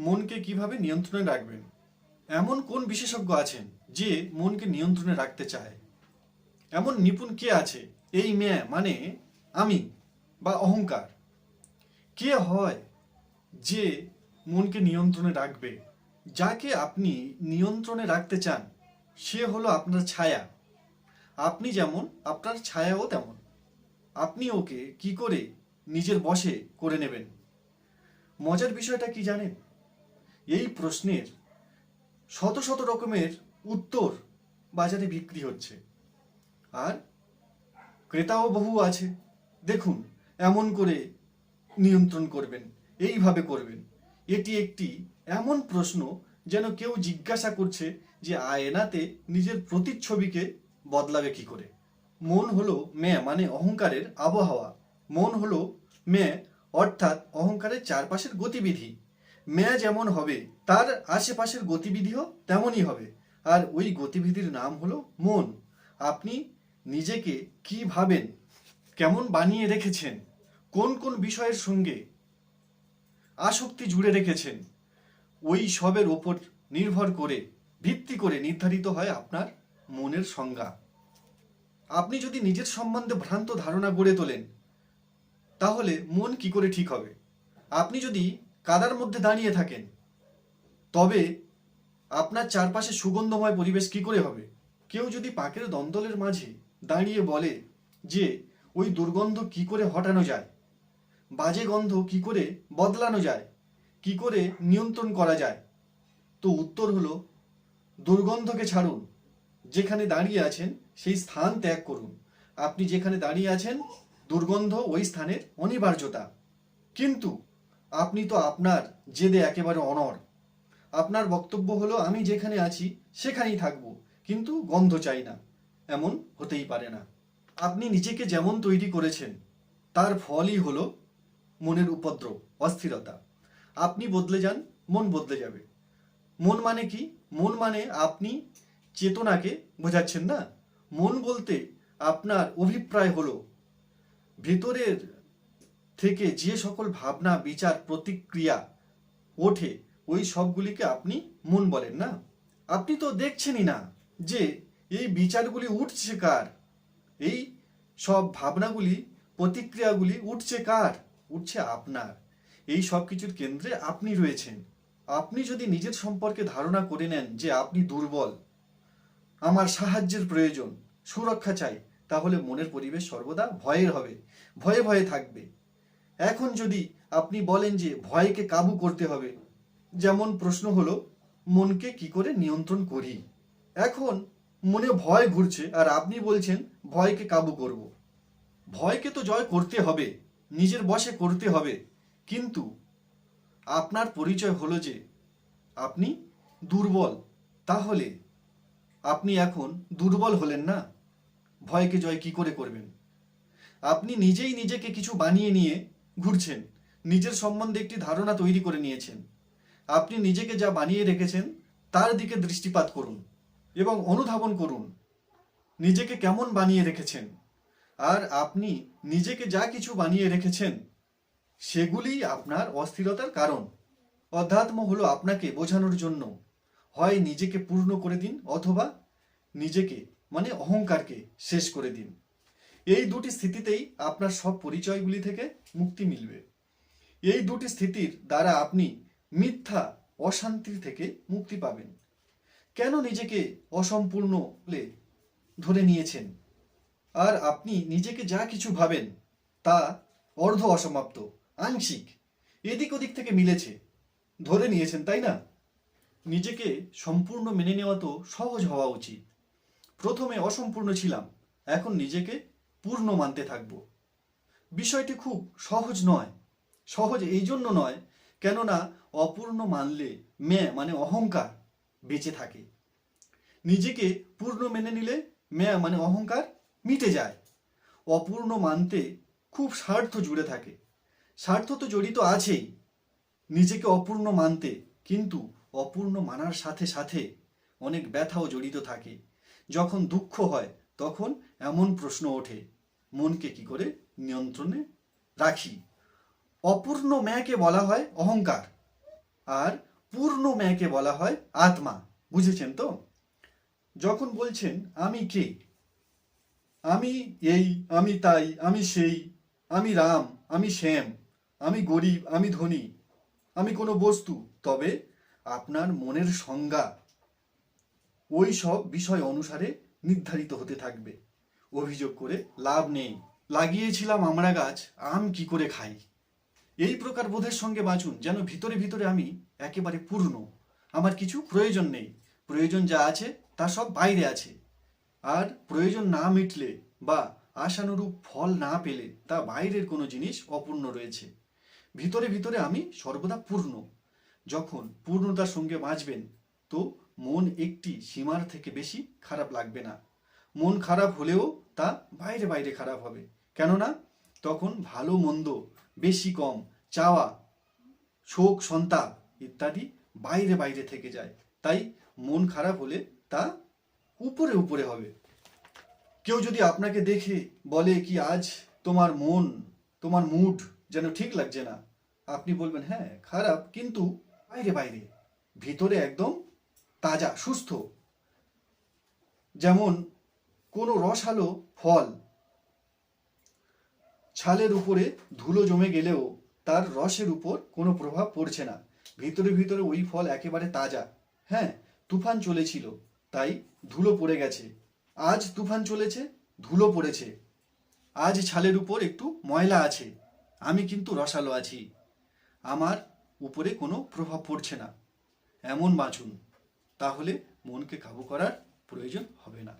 মনকে কীভাবে নিয়ন্ত্রণে রাখবেন? এমন কোন বিশেষজ্ঞ আছেন যে মনকে নিয়ন্ত্রণে রাখতে চায়? এমন নিপুণ কে আছে? এই মেয়ে মানে আমি বা অহংকার। কে হয় যে মনকে নিয়ন্ত্রণে রাখবে? যাকে আপনি নিয়ন্ত্রণে রাখতে চান, সে হলো আপনার ছায়া। আপনি যেমন, আপনার ছায়াও তেমন। আপনি ওকে কি করে নিজের বশে করে নেবেন? মজার বিষয়টা কি জানেন? এই প্রশ্নের শত শত রকমের উত্তর বাজারে বিক্রি হচ্ছে। আর ক্রেতাও বহু আছে। দেখুন, এমন করে নিয়ন্ত্রণ করবেন, এইভাবে করবেন। এটি একটি এমন প্রশ্ন যেন কেউ জিজ্ঞাসা করছে যে আয়নাতে নিজের প্রতিচ্ছবিকে বদলাবে কি করে। মন হলো মেয়ে মানে অহংকারের আবহাওয়া। মন হলো মেয়ে, অর্থাৎ অহংকারের চারপাশের গতিবিধি। মেয়া যেমন হবে, তার আশেপাশের গতিবিধিও তেমনই হবে। আর ওই গতিবিধির নাম হলো মন। আপনি নিজেকে কি ভাবেন? কেমন বানিয়ে রেখেছেন? কোন কোন বিষয়ের সঙ্গে আসক্তি জুড়ে রেখেছেন? ওই সবের ওপর নির্ভর করে, ভিত্তি করে নির্ধারিত হয় আপনার মনের সংজ্ঞা। আপনি যদি নিজের সম্বন্ধে ভ্রান্ত ধারণা গড়ে তোলেন, তাহলে মন কি করে ঠিক হবে? আপনি যদি কাদার মধ্যে দাঁড়িয়ে থাকেন। তবে আপনার চারপাশে সুগন্ধময় পরিবেশ কি করে হবে? কেউ যদি পাকের দন্তলের মাঝে দাঁড়িয়ে বলে যে, ওই দুর্গন্ধ কি করে হটানো যায়? বাজে গন্ধ কি করে বদলানো যায়? কি করে নিয়ন্ত্রণ করা যায়? তো উত্তর হলো, দুর্গন্ধকে ছাড়ুন। যেখানে দাঁড়িয়ে আছেন, সেই স্থান ত্যাগ করুন। আপনি যেখানে দাঁড়িয়ে আছেন, দুর্গন্ধ ওই স্থানের অনিবার্যতা। কিন্তু আপনি তো আপনার জেদে একেবারে অনর আপনার বক্তব্য হলো, আমি যেখানে আছি, সেখানেই থাকব, কিন্তু গন্ধ চাই না। এমন হতেই পারে না। আপনি নিজেকে যেমন তৈরি করেছেন, তার ফলই হলো মনের উপদ্রব, অস্থিরতা। আপনি বদলে যান, মন বদলে যাবে। মন মানে কি? মন মানে আপনি চেতনাকে বোঝাচ্ছেন না? মন বলতে আপনার অভিপ্রায় হলো, ভেতরের থেকে যে সকল ভাবনা, বিচার, প্রতিক্রিয়া ওঠে, ওই সবগুলিকে আপনি মন বলেন না? আপনি তো দেখছেনই না যে এই বিচারগুলি উঠছে কার? এই সব ভাবনাগুলি, প্রতিক্রিয়াগুলি উঠছে কার? উঠছে আপনার। এই সব কিছুর কেন্দ্রে আপনি রয়েছেন। আপনি যদি নিজের সম্পর্কে ধারণা করে নেন যে আপনি দুর্বল, আমার সাহায্যের প্রয়োজন, সুরক্ষা চাই, তাহলে মনের পরিবেশ সর্বদা ভয়ের হবে, ভয়ে ভয়ে থাকবে। এখন যদি আপনি বলেন যে ভয়কে কাবু করতে হবে, যেমন প্রশ্ন হলো, মনকে কি করে নিয়ন্ত্রণ করি? এখন মনে ভয় ঘুরছে, আর আপনি বলছেন ভয়কে কাবু করব। ভয়কে তো জয় করতে হবে, নিজের বশে করতে হবে। কিন্তু আপনার পরিচয় হলো যে আপনি দুর্বল, তাহলে আপনি এখন দুর্বল হলেন না? ভয়কে জয় কি করে করবেন? আপনি নিজেই নিজেকে কিছু বানিয়ে নিয়ে ঘুরছেন, নিজের সম্বন্ধে একটি ধারণা তৈরি করে নিয়েছেন। আপনি নিজেকে যা বানিয়ে রেখেছেন, তার দিকে দৃষ্টিপাত করুন এবং অনুধাবন করুন, নিজেকে কেমন বানিয়ে রেখেছেন। আর আপনি নিজেকে যা কিছু বানিয়ে রেখেছেন, সেগুলি আপনার অস্থিরতার কারণ। অধ্যাত্ম হলো আপনাকে বোঝানোর জন্য। হয় নিজেকে পূর্ণ করে দিন অথবা নিজেকে মানে অহংকারকে শেষ করে দিন। এই দুটি স্থিতিতেই আপনার সব পরিচয়গুলি থেকে মুক্তি মিলবে। এই দুটি স্থিতির দ্বারা আপনি মিথ্যা, অশান্তির থেকে মুক্তি পাবেন। কেন নিজেকে অসম্পূর্ণ ধরে নিয়েছেন? আর আপনি নিজেকে যা কিছু ভাবেন, তা অর্ধ অসমাপ্ত, আংশিক, এদিক ওদিক থেকে মিলেছে, ধরে নিয়েছেন, তাই না? নিজেকে সম্পূর্ণ মেনে নেওয়া তো সহজ হওয়া উচিত। প্রথমে অসম্পূর্ণ ছিলাম, এখন নিজেকে পূর্ণ মানতে থাকব। বিষয়টি খুব সহজ নয়। সহজ এই জন্য নয়, কেননা অপূর্ণ মানলে মেয়ে মানে অহংকার বেঁচে থাকে। নিজেকে পূর্ণ মেনে নিলে মেয়া মানে অহংকার মিটে যায়। অপূর্ণ মানতে খুব স্বার্থ জুড়ে থাকে। স্বার্থ তো জড়িত আছেই। নিজেকে অপূর্ণ মানতে কিন্তু অপূর্ণ মানার সাথে সাথে অনেক ব্যথাও জড়িত থাকে। যখন দুঃখ হয় তখন এমন প্রশ্ন ওঠে, মনকে কি করে নিয়ন্ত্রণে রাখি? অপূর্ণ ম্যাকে বলা হয় অহংকার, আর পূর্ণ মেয়েকে বলা হয় আত্মা। বুঝেছেন তো? যখন বলছেন, আমি কে? আমি এই, আমি তাই, আমি সেই, আমি রাম, আমি শ্যাম, আমি গরিব, আমি ধনী, আমি কোনো বস্তু। তবে আপনার মনের সংজ্ঞা, ওই সব বিষয় অনুসারে নির্ধারিত হতে থাকবে। অভিযোগ করে লাভ নেই। লাগিয়েছিলাম আমরা গাছ, আম কি করে খাই? এই প্রকার বোধের সঙ্গে বাঁচুন, যেন ভিতরে ভিতরে আমি একেবারে পূর্ণ। আমার কিছু প্রয়োজন নেই। প্রয়োজন যা আছে, তা সব বাইরে আছে। আর প্রয়োজন না মিটলে বা আশানুরূপ ফল না পেলে তা বাইরের কোনো জিনিস অপূর্ণ রয়েছে। ভিতরে ভিতরে আমি সর্বদা পূর্ণ। যখন পূর্ণতার সঙ্গে বাঁচবেন, তো মন একটি সীমার থেকে বেশি খারাপ লাগবে না। মন খারাপ হলেও তা বাইরে বাইরে খারাপ হবে। কেননা, তখন ভালো মন্দ, বেশি কম, চাওয়া, শোক, সন্তাপ ইত্যাদি বাইরে বাইরে থেকে যায়। তাই মন খারাপ হলে তা উপরে উপরে হবে। কেউ যদি আপনাকে দেখে বলে কি, আজ তোমার মন, তোমার মুড যেন ঠিক লাগছে না, আপনি বলবেন হ্যাঁ খারাপ, কিন্তু বাইরে বাইরে, ভিতরে একদম তাজা, সুস্থ। যেমন কোনো রসালো ফল ছালের উপরে ধুলো জমে গেলেও তার রসের উপর কোনো প্রভাব পড়ছে না। ভিতরে ভিতরে ওই ফল একেবারে তাজা। হ্যাঁ তুফান চলেছিল, তাই ধুলো পড়ে গেছে। আজ তুফান চলেছে, ধুলো পড়েছে। আজ ছালের উপর একটু ময়লা আছে। আমি কিন্তু রসালো আছি। আমার উপরে কোনো প্রভাব পড়ছে না। এমন বাঁচুন। তাহলে মনকে কাবু করার প্রয়োজন হবে না।